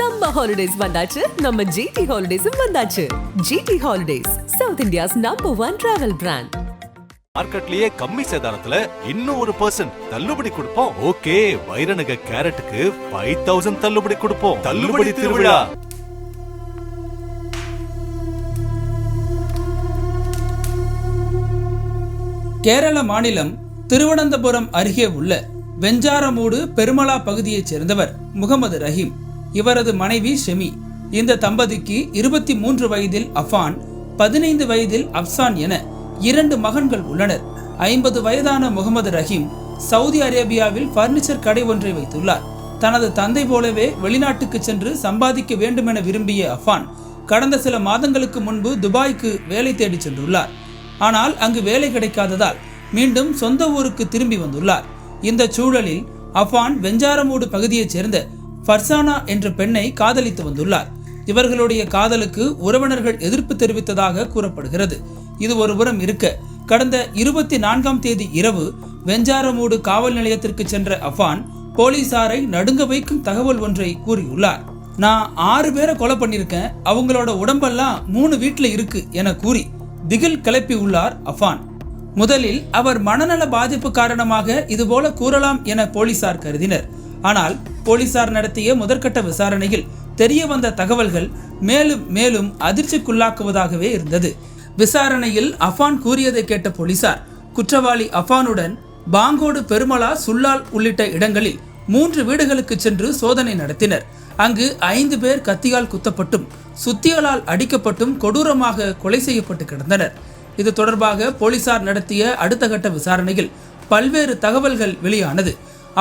Summer holidays வந்தாச்சு. நம்ம GT ஹாலிடேஸும் வந்தாச்சு. GT holidays South India's number one travel brand மார்க்கெட்லயே கம்மி சேதாரத்துல இன்னும் ஒரு பர்சன்ட் தள்ளுபடி கொடுப்போம். ஓகே வைரநக கேரட்டுக்கு ஃபைவ் தௌசண்ட் தள்ளுபடி கொடுப்போம். தள்ளுபடி திருவிழா. கேரள மாநிலம் திருவனந்தபுரம் அருகே உள்ள வெஞ்சாரமூடு பெருமலா பகுதியைச் சேர்ந்தவர் முகமது ரஹீம். இவரது மனைவி ஷெமி. இந்த தம்பதிக்கு இருபத்தி மூன்று வயதில் அஃபான் பதினைந்து வயதில் அப்சான் என இரண்டு மகன்கள் உள்ளனர். ஐம்பது வயதான முகமது ரஹீம் சவுதி அரேபியாவில் பர்னிச்சர் கடை ஒன்றை வைத்துள்ளார். தனது தந்தை போலவே வெளிநாட்டுக்கு சென்று சம்பாதிக்க வேண்டுமென விரும்பிய அஃபான் கடந்த சில மாதங்களுக்கு முன்பு துபாய்க்கு வேலை தேடி சென்றுள்ளார். ஆனால் அங்கு வேலை கிடைக்காததால் மீண்டும் சொந்த ஊருக்கு திரும்பி வந்துள்ளார். இந்த சூழலில் அஃபான் வெஞ்சாரமூடு பகுதியைச் சேர்ந்த ஃபர்சானா என்ற பெண்ணை காதலித்து வந்துள்ளார். இவர்களுடைய காதலுக்கு உறவினர்கள் எதிர்ப்பு தெரிவித்ததாக கூறப்படுகிறது. இது ஒருபுறம் இருக்க கடந்த இருபத்தி நான்காம் தேதி இரவு வெஞ்சாரமூடு காவல் நிலையத்திற்கு சென்ற அஃபான் போலீசாரை நடுங்க வைக்கும் தகவல் ஒன்றை கூறியுள்ளார். நான் ஆறு பேரை கொலை பண்ணியிருக்கேன். அவங்களோட உடம்பெல்லாம் மூணு வீட்டில் இருக்கு என கூறி திகில் கிளப்பி உள்ளார் அஃபான். முதலில் அவர் மனநல பாதிப்பு காரணமாக இதுபோல கூறலாம் என போலீசார் கருதினர். ஆனால் போலீசார் நடத்திய முதற்கட்ட விசாரணையில் தெரிய வந்த தகவல்கள் மேலும் மேலும் அதிர்ச்சிக்குள்ளாக்குவதாகவே இருந்தது. விசாரணையில் அஃபான் கூறியதை கேட்ட போலீசார் குற்றவாளி அஃபானுடன் பாங்கோடு பெருமலா சுல்லால் உள்ளிட்ட இடங்களில் மூன்று வீடுகளுக்கு சென்று சோதனை நடத்தினர். அங்கு ஐந்து பேர் கத்தியால் குத்தப்பட்டும் சுத்தியலால் அடிக்கப்பட்டும் கொடூரமாக கொலை செய்யப்பட்டு கிடந்தனர். இது தொடர்பாக போலீசார் நடத்திய அடுத்த கட்ட விசாரணையில் பல்வேறு தகவல்கள் வெளியானது.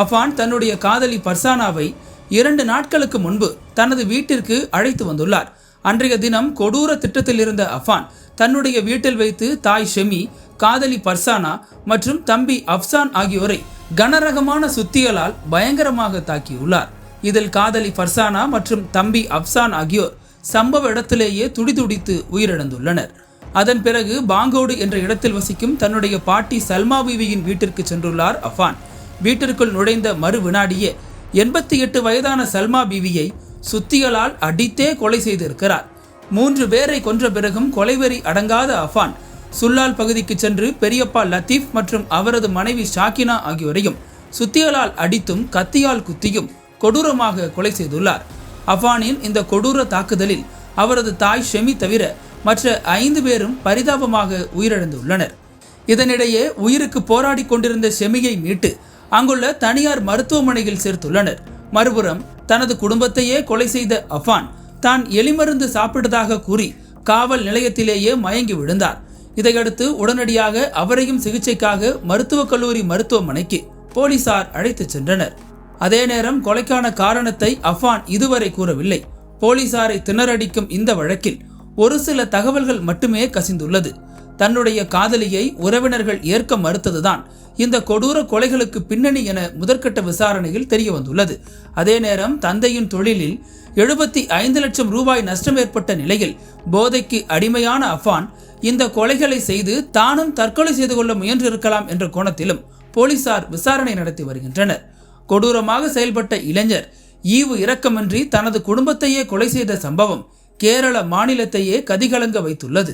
அஃபான் தன்னுடைய காதலி பர்சானாவை இரண்டு நாட்களுக்கு முன்பு தனது வீட்டிற்கு அழைத்து வந்துள்ளார். அன்றைய தினம் கொடூர திட்டத்தில் இருந்த அஃபான் தன்னுடைய வீட்டில் வைத்து தாய் ஷெமி காதலி பர்சானா மற்றும் தம்பி அப்சான் ஆகியோரை கனரகமான சுத்தியலால் பயங்கரமாக தாக்கியுள்ளார். இதில் காதலி பர்சானா மற்றும் தம்பி அப்சான் ஆகியோர் சம்பவ இடத்திலேயே துடிதுடித்து உயிரிழந்துள்ளனர். அதன் பிறகு பாங்கோடு என்ற இடத்தில் வசிக்கும் தன்னுடைய பாட்டி சல்மா பீவியின் வீட்டிற்கு சென்றுள்ளார் அஃபான். வீட்டிற்குள் நுழைந்த மறு வினாடியே எண்பத்தி எட்டு வயதான சல்மா பீவியை சுத்திகளால் அடித்தே கொலை செய்திருக்கிறார். மூன்று பேரை கொன்ற பிறகும் கொலைவெறி அடங்காத அஃபான் சுல்லால் பகுதிக்கு சென்று பெரியப்பா லத்தீப் மற்றும் அவரது மனைவி ஷாக்கினா ஆகியோரையும் சுத்தியலால் அடித்தும் கத்தியால் குத்தியும் கொடூரமாக கொலை செய்துள்ளார். அஃபானின் இந்த கொடூர தாக்குதலில் அவரது தாய் ஷெமி தவிர மற்ற ஐந்து பேரும் பரிதாபமாக உயிரிழந்துள்ளனர். இதனிடையே உயிருக்கு போராடி கொண்டிருந்த ஷெமியை மீட்டு அங்குள்ள தனியார் மருத்துவமனையில் சேர்த்துள்ளனர். மறுபுறம் தனது குடும்பத்தையே கொலை செய்த அஃபான் தான் எலிமருந்து சாப்பிட்டதாக கூறி காவல் நிலையத்திலேயே மயங்கி விழுந்தார். இதையடுத்து உடனடியாக அவரையும் சிகிச்சைக்காக மருத்துவக் கல்லூரி மருத்துவமனைக்கு போலீசார் அழைத்துச் சென்றனர். அதே நேரம் கொலைக்கான காரணத்தை அஃபான் இதுவரை கூறவில்லை. போலீசாரை திணறடிக்கும் இந்த வழக்கில் ஒரு சில தகவல்கள் மட்டுமே கசிந்துள்ளது. தன்னுடைய காதலியை உறவினர்கள் ஏற்க மறுத்ததுதான். இந்த கொடூர கொலைகளுக்கு பின்னணி என முதற்கட்ட விசாரணையில் தெரிய வந்துள்ளது அதே நேரம் தந்தையின் தொழிலில் எழுபத்தி ஐந்து லட்சம் ரூபாய் நஷ்டம் ஏற்பட்ட நிலையில் போதைக்கு அடிமையான அஃபான் இந்த கொலைகளை செய்து தானும் தற்கொலை செய்து கொள்ள முயன்றிருக்கலாம் என்ற கோணத்திலும் போலீசார் விசாரணை நடத்தி வருகின்றனர். கொடூரமாக செயல்பட்ட இளைஞர் ஈவு இரக்கமின்றி தனது குடும்பத்தையே கொலை செய்த சம்பவம் கேரள மாநிலத்தையே கதிகலங்க வைத்துள்ளது.